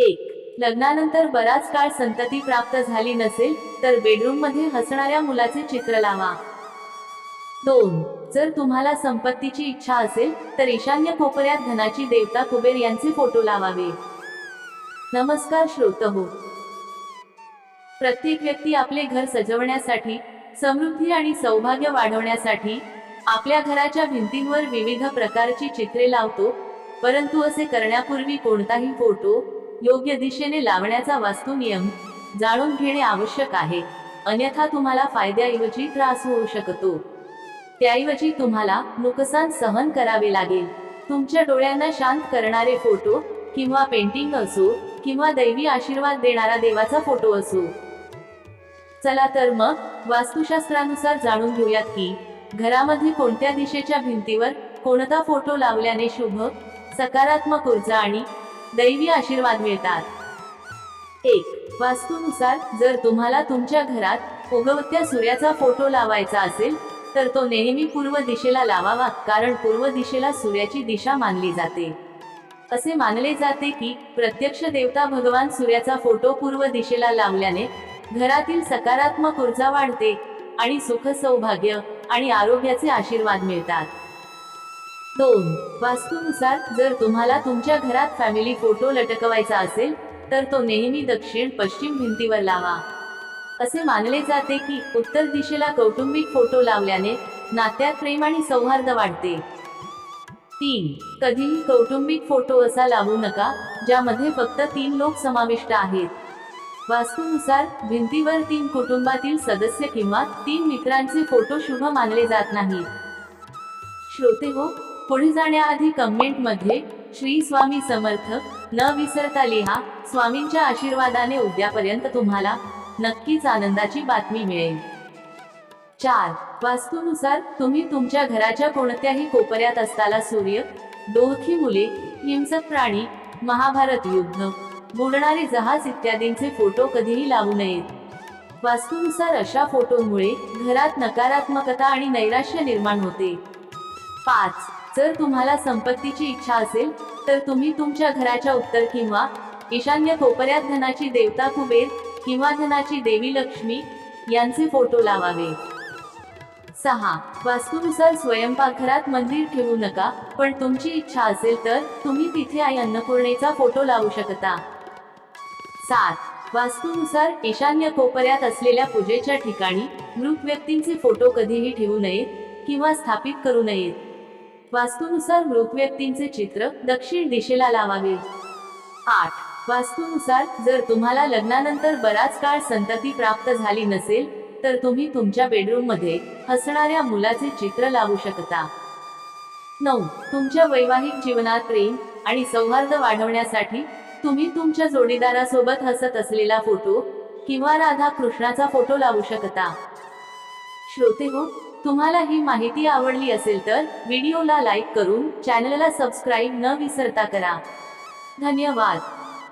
एक. लग्नानंतर बराच काळ संतती प्राप्त झाली नसेल तर बेडरूममध्ये हसणाऱ्या मुलाचे चित्र लावा. दोन. जर तुम्हाला संपत्तीची इच्छा असेल तर ईशान्य कोपऱ्यात धनाची देवता कुबेर यांचे फोटो लावावे. नमस्कार श्रोत हो प्रत्येक व्यक्ती आपले घर सजवण्यासाठी समृद्धी आणि सौभाग्य वाढवण्यासाठी आपल्या घराच्या भिंतींवर विविध प्रकारची चित्रे लावतो परंतु असे करण्यापूर्वी कोणताही फोटो योग्य दिशेने लावण्याचा वास्तू नियम जाणून घेणे आवश्यक आहे. अन्यथा तुम्हाला फायद्याऐवजी त्रास होऊ शकतो. त्याऐवजी तुम्हाला नुकसान सहन करावे लागेल. तुमच्या डोळ्यांना शांत करणारे फोटो किंवा पेंटिंग असो किंवा दैवी आशीर्वाद देणारा देवाचा फोटो असो. चला तर मग वास्तुशास्त्रानुसार जाणून घेऊयात की घरामध्ये कोणत्या दिशेच्या भिंतीवर कोणता फोटो लावल्याने शुभ सकारात्मक ऊर्जा आणि दैवी आशीर्वाद मिळतात. एक वास्तूनुसार जर तुम्हाला तुमच्या घरात उगवत्या सूर्याचा फोटो लावायचा असेल तर तो नेहमी पूर्व दिशेला लावावा कारण पूर्व दिशेला सूर्याची दिशा मानली जाते. असे मानले जाते की प्रत्यक्ष देवता भगवान सूर्याचा फोटो पूर्व दिशेला लावल्याने घरातील सकारात्मक ऊर्जा वाढते आणि सुख सौभाग्य आणि आरोग्याचे आशीर्वाद मिळतात. दोन. वास्तूनुसार जर तुम्हाला तुमच्या घरात फॅमिली फोटो लटकवायचा असेल तर तो नेहमी दक्षिण पश्चिम भिंतीवर लावा. असे मानले जाते की उत्तर दिशेला कौटुंबिक फोटो लावल्याने नात्यात प्रेम आणि सौहार्द वाढते. तीन. कधीही कौटुंबिक फोटो असा लावू नका ज्यामध्ये फक्त तीन लोक समाविष्ट आहेत. वास्तूनुसार भिंतीवर तीन कुटुंबातील सदस्य किंवा तीन मित्रांचे फोटो शुभ मानले जात नाहीत. श्रोते हो पुढे जाण्याआधी कमेंटमध्ये श्री स्वामी समर्थ न विसरता लिहा स्वामींच्या आशीर्वादाने उद्यापर्यंत तुम्हाला नक्कीच आनंदाची बातमी मिळेल. चार वास्तूनुसार तुम्ही तुमच्या घराच्या कोणत्याही कोपऱ्यात असताना सूर्य दोघी मुले हिंसक प्राणी महाभारत युद्ध बुडणारे जहाज इत्यादींचे फोटो कधीही लावू नयेत. वास्तूनुसार अशा फोटोंमुळे घरात नकारात्मकता आणि नैराश्य निर्माण होते. पाच जर तुम्हाला संपत्तीची इच्छा असेल तर तुम्ही तुमच्या घराच्या उत्तर किंवा ईशान्य कोपऱ्यात धनाची देवता कुबेर किंवा धनाची देवी लक्ष्मी यांचे फोटो लावावे. सहा. वास्तूनुसार स्वयंपाकघरात मंदिर ठेवू नका पण तुमची इच्छा असेल तर तुम्ही तिथे आई अन्नपूर्णेचा फोटो लावू शकता. सात. वास्तूनुसार ईशान्य कोपऱ्यात असलेल्या पूजेच्या ठिकाणी मृत व्यक्तींचे फोटो कधीही ठेवू नयेत किंवा स्थापित करू नयेत. वास्तूनुसार मृत व्यक्तींचे चित्र दक्षिण दिशेला लावावे. आठ. वास्तूनुसार जर तुम्हाला लग्नानंतर बराच काळ संतती प्राप्त झाली नसेल तर तुम्ही तुमच्या बेडरूममध्ये हसणाऱ्या मुलाचे चित्र लावू शकता. नऊ. तुमच्या वैवाहिक जीवनात प्रेम आणि सौहार्द वाढवण्यासाठी तुम्ही तुमच्या जोडीदारासोबत हसत असलेला फोटो किंवा राधा कृष्णाचा फोटो लावू शकता. श्रोते हो तुम्हाला ही माहिती आवडली असेल तर व्हिडिओला लाईक करून चॅनलला सबस्क्राईब न विसरता करा. धन्यवाद.